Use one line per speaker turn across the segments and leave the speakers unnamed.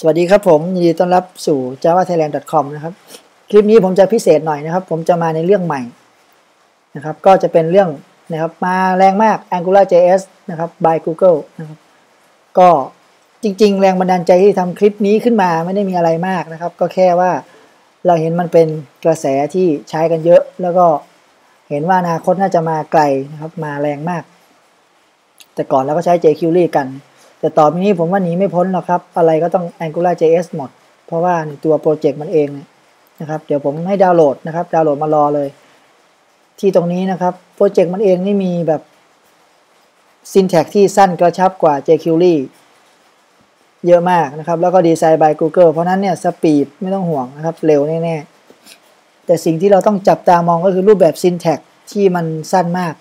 สวัสดีครับผมยินดีต้อนรับสู่ javathailand.com นะครับ คลิปนี้ผมจะพิเศษหน่อยนะครับ ผมจะมาในเรื่องใหม่นะครับ ก็จะเป็นเรื่องนะครับมาแรงมาก AngularJS นะครับ by Google นะครับ ก็จริง ๆ แรงบันดาลใจที่ทำคลิปนี้ขึ้นมาไม่ได้มีอะไรมากนะครับ ก็แค่ว่าเราเห็นมันเป็นกระแสที่ใช้กันเยอะ แล้วก็เห็นว่าอนาคตน่าจะมาไกลนะครับ มาแรงมาก แต่ก่อนเราก็ใช้ jQuery กัน แต่ต่อไปนี้ผมว่าหนีไม่พ้นหรอกครับ อะไรก็ต้อง Angular JS หมด เพราะว่าตัวโปรเจกต์มันเองนะครับ เดี๋ยวผมให้ดาวน์โหลดนะครับ ดาวน์โหลดมารอเลย ที่ตรงนี้นะครับ โปรเจกต์มันเองนี่มีแบบ syntax ที่สั้นกระชับกว่า jQuery เยอะมากนะครับ แล้วก็ดีไซน์ by Google เพราะนั้นเนี่ยสปีดไม่ต้องห่วงนะครับ เร็วแน่ๆ แต่สิ่งที่เราต้องจับตามองก็คือรูปแบบ syntax ที่มันสั้นมาก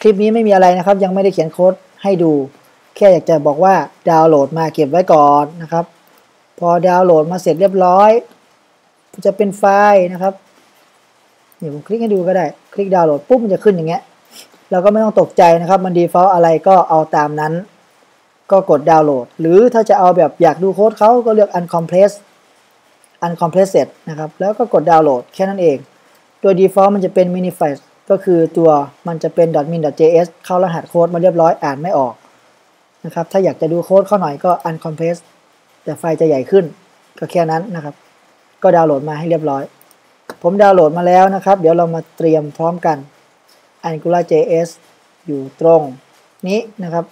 คลิปนี้ไม่มีอะไรนะครับ ยังไม่ได้เขียนโค้ดให้ดู แค่อยากจะบอกว่าดาวน์โหลดมาเก็บไว้ก่อนนะครับ พอดาวน์โหลดมาเสร็จเรียบร้อย จะเป็นไฟล์นะครับเดี๋ยวผมคลิกให้ดูก็ได้ คลิกดาวน์โหลดปุ๊บมันจะขึ้นอย่างเงี้ยเราก็ไม่ต้องตกใจนะครับ มัน default อะไรก็เอาตามนั้น ก็กดดาวน์โหลด หรือถ้าจะเอาแบบอยากดูโค้ดเขาก็เลือก uncompress uncompressed นะครับ แล้วก็กดดาวน์โหลดแค่นั้นเอง โดย default มันจะเป็น minify ก็คือตัวมันจะเป็น .min.js เข้ารหัสโค้ดมาเรียบร้อยอ่านไม่ออก นะครับ ถ้าอยากจะดูโค้ดเข้าหน่อยก็ uncompress แต่ไฟล์จะใหญ่ขึ้น ก็แค่นั้นนะครับ ก็ดาวน์โหลดมาให้เรียบร้อย ผมดาวน์โหลดมาแล้วนะครับ เดี๋ยวเรามาเตรียมพร้อมกัน AngularJS อยู่ตรงนี้นะครับ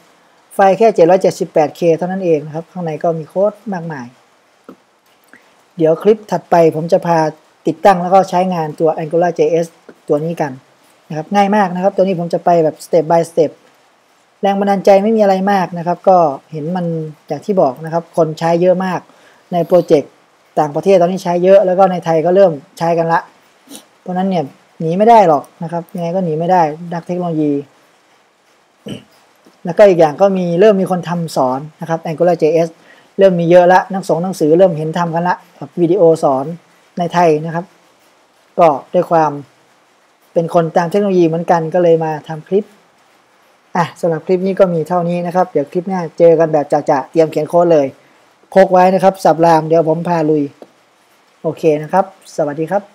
ไฟล์แค่ 778K เท่านั้นเองนะครับ ข้างในก็มีโค้ดมากมาย เดี๋ยวคลิปถัดไปผมจะพาติดตั้งแล้วก็ใช้งานตัว AngularJS ตัวนี้กันนะครับ ง่ายมากนะครับ ตัวนี้ผมจะไปแบบ step by step แรงบันดาลใจไม่มีอะไรมากนะครับ ก็เห็นมันอย่างที่บอกนะครับ คนใช้เยอะมากในโปรเจกต์ต่างประเทศตอนนี้ใช้เยอะแล้วก็ในไทยก็เริ่มใช้กันละ เพราะนั้นเนี่ยหนีไม่ได้หรอกนะครับยังไงก็หนีไม่ได้นักเทคโนโลยี แล้วก็อีกอย่างก็มีเริ่มมีคนทำสอนนะครับ AngularJS เริ่มมีเยอะละนักสงหนังสือเริ่มเห็นทำกันละกับวิดีโอสอนในไทยนะครับ ก็ด้วยความเป็นคนตามเทคโนโลยีเหมือนกันก็เลยมาทำคลิป อะสำหรับคลิปนี้ก็มีเท่านี้นะครับ เดี๋ยวคลิปหน้าเจอกันแบบจะๆเตรียมเขียนโค้ดเลยพกไว้นะครับ สับรามเดี๋ยวผมพาลุย โอเคนะครับ สวัสดีครับ